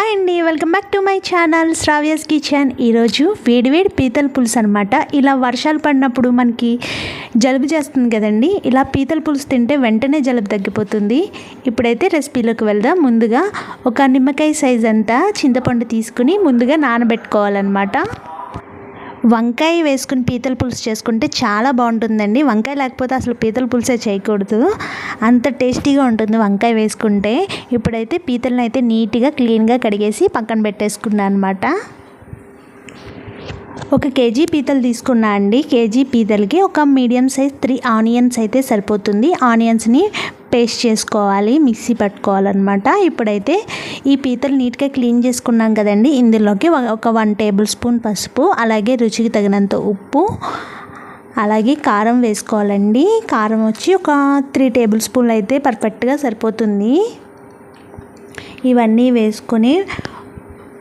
Hi అండి welcome back to my channel Shravya's kitchen ఈరోజు వేడివేడి పీతల పులుసు అనమాట ఇలా వర్షాలు పడినప్పుడు మనకి జలుబు చేస్తుంది కదండి. ఇలా పీతల పులుసు తింటే వెంటనే జలుబు తగ్గిపోతుంది. ఇప్పుడైతే రెసిపీలోకి వెళ్దాం. ముందుగా ఒక నిమ్మకాయ సైజ్ అంతా చింతపండు తీసుకుని ముందుగా నానబెట్టుకోవాలన్నమాట. వంకాయ వేసుకుని పీతల పులుసు చేసుకుంటే చాలా బాగుంటుందండి. వంకాయ లేకపోతే అసలు పీతల పులుసే చేయకూడదు. అంత టేస్టీగా ఉంటుంది వంకాయ వేసుకుంటే. ఇప్పుడైతే పీతలను అయితే నీట్గా క్లీన్గా కడిగేసి పక్కన పెట్టేసుకున్నాను అనమాట ఒక కేజీ పీతలు తీసుకున్నా అండి. కేజీ పీతలకి ఒక మీడియం సైజ్ త్రీ ఆనియన్స్ అయితే సరిపోతుంది. ఆనియన్స్ని పేస్ట్ చేసుకోవాలి మిక్సీ పట్టుకోవాలన్నమాట. ఇప్పుడైతే ఈ పీతలు నీట్గా క్లీన్ చేసుకున్నాం కదండి. ఇందులోకి ఒక వన్ టేబుల్ స్పూన్ పసుపు అలాగే రుచికి తగినంత ఉప్పు అలాగే కారం వేసుకోవాలండి. కారం వచ్చి ఒక త్రీ టేబుల్ స్పూన్లు అయితే పర్ఫెక్ట్గా సరిపోతుంది. ఇవన్నీ వేసుకొని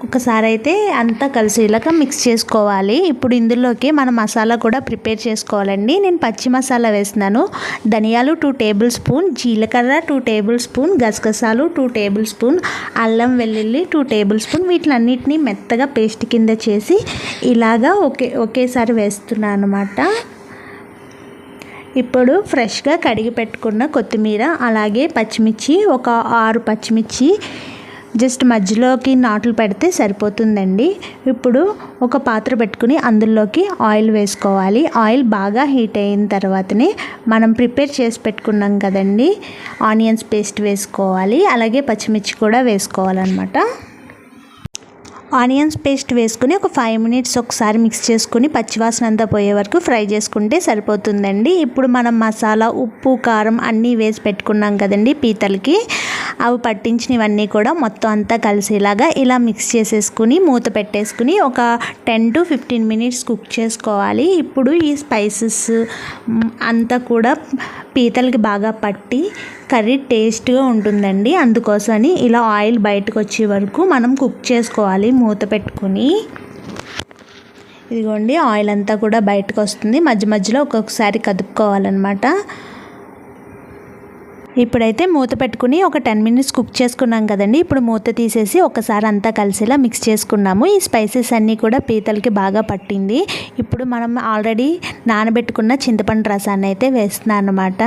ఒకసారి అయితే అంతా కలిసేలాగా మిక్స్ చేసుకోవాలి. ఇప్పుడు ఇందులోకి మన మసాలా కూడా ప్రిపేర్ చేసుకోవాలండి. నేను పచ్చి మసాలా వేస్తున్నాను. ధనియాలు టూ టేబుల్ స్పూన్ జీలకర్ర టూ టేబుల్ స్పూన్ గసగసాలు టూ టేబుల్ స్పూన్ అల్లం వెల్లుల్లి టూ టేబుల్ స్పూన్ వీటిలన్నిటినీ మెత్తగా పేస్ట్ కింద చేసి ఇలాగా ఒకే ఒకేసారి వేస్తున్నాను అనమాట ఇప్పుడు ఫ్రెష్గా కడిగి పెట్టుకున్న కొత్తిమీర అలాగే పచ్చిమిర్చి ఒక ఆరు పచ్చిమిర్చి జస్ట్ మధ్యలోకి నాట్లు పెడితే సరిపోతుందండి. ఇప్పుడు ఒక పాత్ర పెట్టుకుని అందులోకి ఆయిల్ వేసుకోవాలి. ఆయిల్ బాగా హీట్ అయిన తర్వాతనే మనం ప్రిపేర్ చేసి పెట్టుకున్నాం కదండి. ఆనియన్స్ పేస్ట్ వేసుకోవాలి. అలాగే పచ్చిమిర్చి కూడా వేసుకోవాలన్నమాట. ఆనియన్స్ పేస్ట్ వేసుకుని ఒక ఫైవ్ మినిట్స్ ఒకసారి మిక్స్ చేసుకుని పచ్చివాసన అంతా పోయే వరకు ఫ్రై చేసుకుంటే సరిపోతుందండి. ఇప్పుడు మనం మసాలా ఉప్పు కారం అన్నీ వేసి పెట్టుకున్నాం కదండి పీతలకి. అవి పట్టించినవన్నీ కూడా మొత్తం అంతా కలిసేలాగా ఇలా మిక్స్ చేసేసుకుని మూత పెట్టేసుకుని ఒక ten to fifteen minutes cook చేసుకోవాలి. ఇప్పుడు ఈ స్పైసెస్ అంతా కూడా పీతలకి బాగా పట్టి కర్రీ టేస్ట్గా ఉంటుందండి. అందుకోసమని ఇలా ఆయిల్ బయటకు వచ్చే వరకు మనం కుక్ చేసుకోవాలి మూత పెట్టుకుని. ఇదిగోండి ఆయిల్ అంతా కూడా బయటకు వస్తుంది మధ్య మధ్యలో ఒక్కొక్కసారి కదుపుకోవాలన్నమాట. ఇప్పుడైతే మూత పెట్టుకుని ఒక టెన్ మినిట్స్ కుక్ చేసుకున్నాం కదండి. ఇప్పుడు మూత తీసేసి ఒకసారి అంతా కలిసేలా మిక్స్ చేసుకున్నాము. ఈ స్పైసెస్ అన్నీ కూడా పీతలకి బాగా పట్టింది. ఇప్పుడు మనం ఆల్రెడీ నానబెట్టుకున్న చింతపండు రసాన్ని అయితే వేస్తున్నాను అనమాట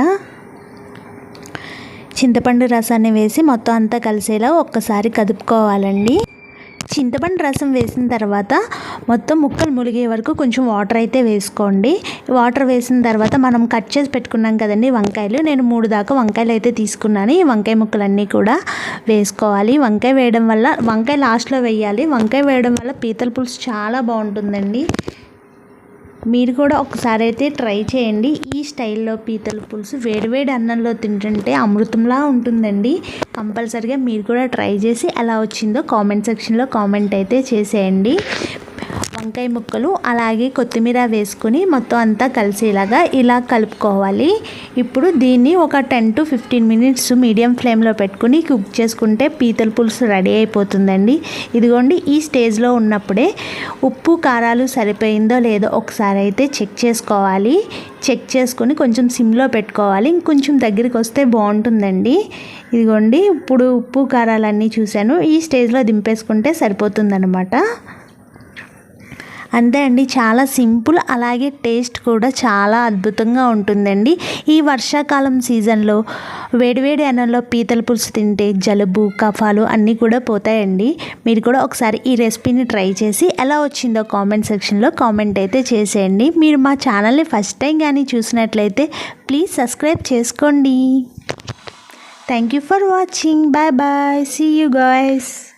చింతపండు రసాన్ని వేసి మొత్తం అంతా కలిసేలా ఒక్కసారి కదుపుకోవాలండి. చింతపండు రసం వేసిన తర్వాత మొత్తం ముక్కలు ములిగే వరకు కొంచెం వాటర్ అయితే వేసుకోండి. వాటర్ వేసిన తర్వాత మనం కట్ చేసి పెట్టుకున్నాం కదండి వంకాయలు. నేను మూడు దాకా వంకాయలు అయితే తీసుకున్నాను. ఈ వంకాయ ముక్కలన్నీ కూడా వేసుకోవాలి. వంకాయ వేయడం వల్ల వంకాయ లాస్ట్లో వేయాలి. వంకాయ వేయడం వల్ల పీతల పులుసు చాలా బాగుంటుందండి. మీరు కూడా ఒకసారి అయితే ట్రై చేయండి. ఈ స్టైల్లో పీతల పులుసు వేడివేడి అన్నంలో తింటుంటే అమృతంలా ఉంటుందండి. కంపల్సరిగా మీరు కూడా ట్రై చేసి ఎలా వచ్చిందో కామెంట్ సెక్షన్లో కామెంట్ అయితే చేసేయండి. వంకాయ ముక్కలు అలాగే కొత్తిమీర వేసుకుని మొత్తం అంతా కలిసేలాగా ఇలా కలుపుకోవాలి. ఇప్పుడు దీన్ని ఒక ten to fifteen minutes medium ఫ్లేమ్లో పెట్టుకుని కుక్ చేసుకుంటే పీతల పులుసు రెడీ అయిపోతుందండి. ఇదిగోండి ఈ స్టేజ్లో ఉన్నప్పుడే ఉప్పు కారాలు సరిపోయిందో లేదో ఒకసారి అయితే చెక్ చేసుకోవాలి. చెక్ చేసుకొని కొంచెం సిమ్లో పెట్టుకోవాలి. ఇంకొంచెం దగ్గరికి వస్తే బాగుంటుందండి. ఇదిగోండి ఇప్పుడు ఉప్పు కారాలన్నీ చూశాను. ఈ స్టేజ్లో దింపేసుకుంటే సరిపోతుందనమాట అంతే అండి చాలా సింపుల్ అలాగే టేస్ట్ కూడా చాలా అద్భుతంగా ఉంటుందండి. ఈ వర్షాకాలం సీజన్లో వేడివేడి అన్నంలో పీతల పులుసు తింటే జలుబు కఫాలు అన్నీ కూడా పోతాయండి. మీరు కూడా ఒకసారి ఈ రెసిపీని ట్రై చేసి ఎలా వచ్చిందో కామెంట్ సెక్షన్లో కామెంట్ అయితే చేసేయండి. మీరు మా ఛానల్ని ఫస్ట్ టైం కానీ చూసినట్లయితే ప్లీజ్ సబ్స్క్రైబ్ చేసుకోండి. Thank you for watching. Bye bye. See you guys